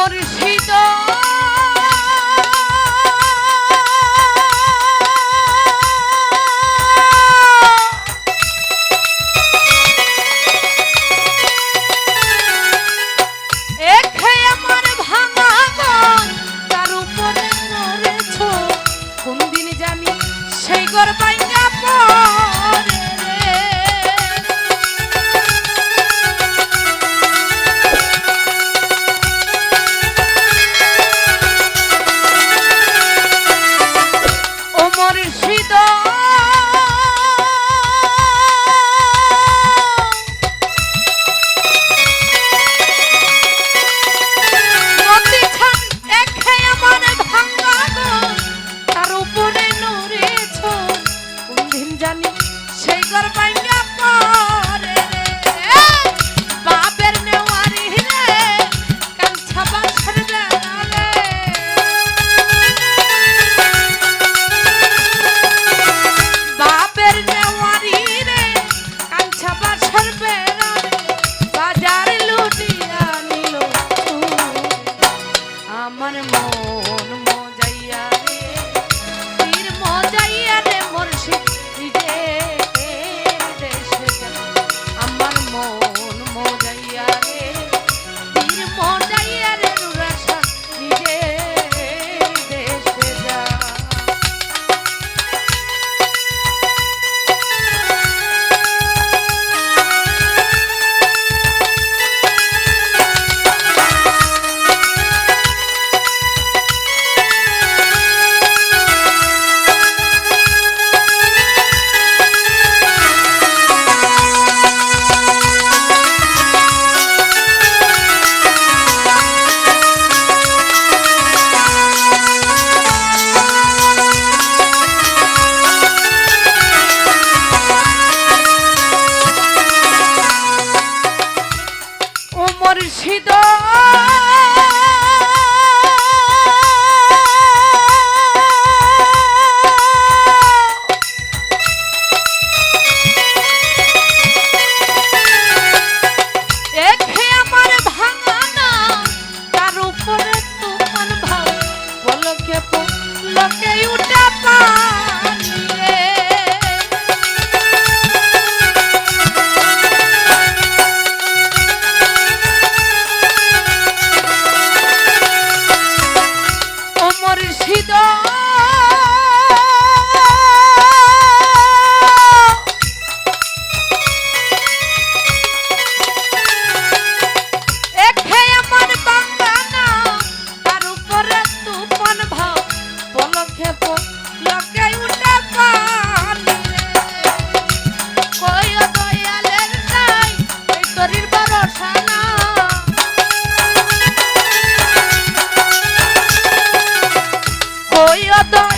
মুর্শিদ আমার মন মজাইয়া রে মুর্শিদ। Oh. todo.